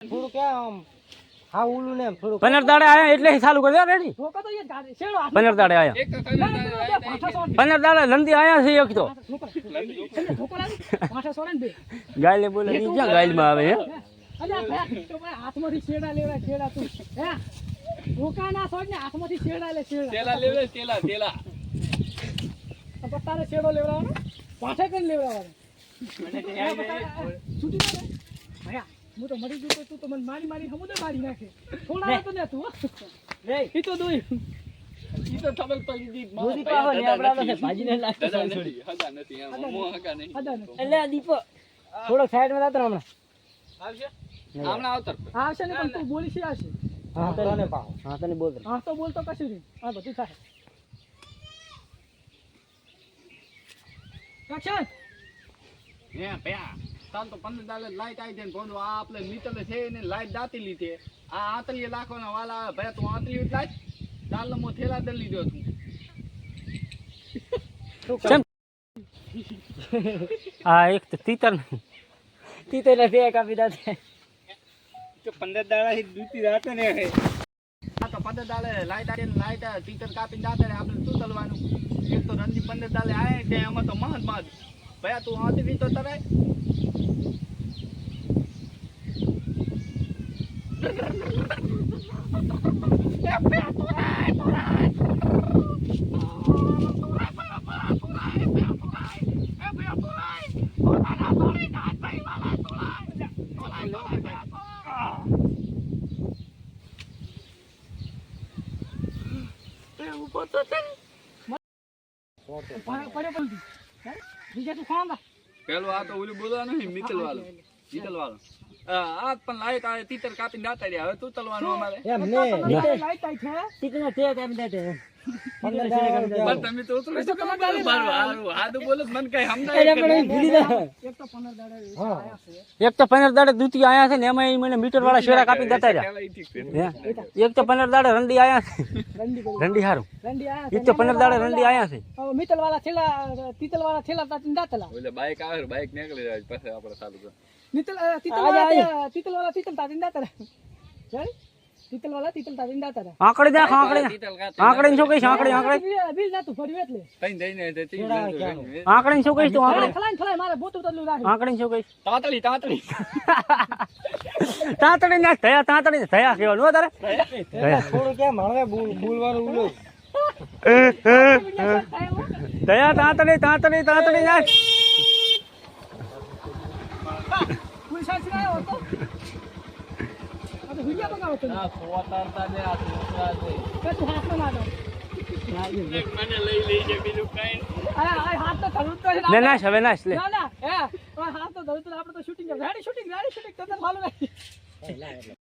થોડું કે આમ હા ઉલું ને થોડું પંદર દાડે આયા એટલે ચાલુ કરી દે રેડી ધોકો તો એ ગાડી શેડો પંદર દાડે આયા ના, ના, ના. પંદર દાડે લંદી આયા છે એક તો લાવી, ને. ગાયલે બોલે ઈ ક્યાં ગાયલમાં આવે હે અરે આ ભાઈ, તો ભાઈ હાથમાંથી છેડા લેવાય, છેડા તું. હે? ધોકા ના સોડ ને હાથમાંથી છેડા લે, છેડા. તેલા લેવે તેલા તેલા તો પછી તારે છેડો લેવડાવવાનો? ભાઠે કઈ લેવડાવવાનો. છૂટી ના? ભયા, હું તો મરી ગયો તું તો મને મારી મારી હમુદે મારી નાખે. થોડા તો ને તું હો. ઈ તો દોઈ. ઈ તો ખબર પડી ગઈ. દૂધી પાવો ને આપડા પાસે ભાજીને લાગતો. નથી. હગા નથી. એમ મો હગા નહીં. એટલે આ દીપો થોડો સાઈડમાં ને હમણાં. આવશે? હમણાં આવતર આવશે ને પણ તું બોલી છે આવશે. હા તને પાવો હા તને બોલ. હા તો બોલતો કશું નહીં. હા બધું થાય. રક્ષણ હે ભયા તાલ તો પંદર દાલે લાઈટ આવી જાય ને કોણ આ આપણે નીતલે છે ને લાઈટ દાતી લીધી. આ આતલીએ લાખવાના વાલા આવે. ભાઈ તું આંતરી લાઈટ દાલ મો થેલા દલ લીધો તું હા આ એક તો તીતર તીતર નથી કાપી દાતે તો પંદર દાડા થી દૂતી રાતે ને આ તો પંદર દાડે લાઈટ આવી ને લાઈટ ટીચર કાપીને દાતે આપણે શું ચલવાનું એક તો રણજી પંદર દાડે આવે ત્યાં એમાં તો મહદ મહદ ભયા તું આતલી તો તરાય પડે પડે પણ હે? બીજા તું ખાવા પેલો આ તો ઓલું બોલવાનું નહીં મિતલ વાળો મિતલ વાળો આ આ પણ લાઈટ આવે તીતર કાપીને દાતા રહ્યા હવે તું ચલવાનું અમારે? એમ નહીં લાઈટ આવી છે? તી તો તે કાપી દાતે પંદર દાડા કાપી દાતે. પણ તમે તો ઉતરો છો કેમ બોલો મારું હારું હારું બોલો તો કઈ સમજાય પણ ભૂલી જાય એક તો પંદર દાડા આયા છે. એક તો પંદર દાડે દૂતી આયા છે ને એમાં મને મીટર વાળા શેરા કાપી દેતા રહ્યા. એક તો પંદર દાડે રંડી આયા છે. રંડી હારું. રંડી આયા એક તો પંદર દાડે રંડી આયા છે. મીટર વાળા થેલા તીતલ વાળા થેલા તાતીને દાતલા. ઓલે બાઈક આવે બાઈક નીકળી જાય પછી આપણે ચાલુ નીતલ તીતલ વાળા તીતલ વાળા તીતલ તાતીને દાતલા. જય તીતલ વાળા તીતલ તાતીને દાતલા આંકડી નાખ દેખ નાખ. આંકડી શું કહીશ આંકડી આંકડી બિલ- ના તું ભર્યું એટલે. કઈ જઈને તે તી આંકડી શું કહીશ તું આંકડી ખલાઈ ખલાઈ મારે બોતું તદલું રાખ આંકડી શું કહીશ? તાતડી તાતડી તાતડી ના થયા તાતડી થયા કેવાનું હો તારે. થોડું કે મારે બોલ બોલવાનું ઉલો થયા તાતડી તાતડી તાતડી નાખ ફૂલ સાચી ના હતો. તો હુલિયા બગાવો તો આ સોતારતા ને આ સોતરા છે. કે તું હાથમાં ના મને લઈ લઈ છે બીજું કઈ અરે હાથ તો ધરું તો છે. ને હવે નાશ લે. ના ના હે હાથ તો ધરું તો આપણે તો શૂટિંગ શૂટિંગ શૂટિંગ તને માલુમ નથી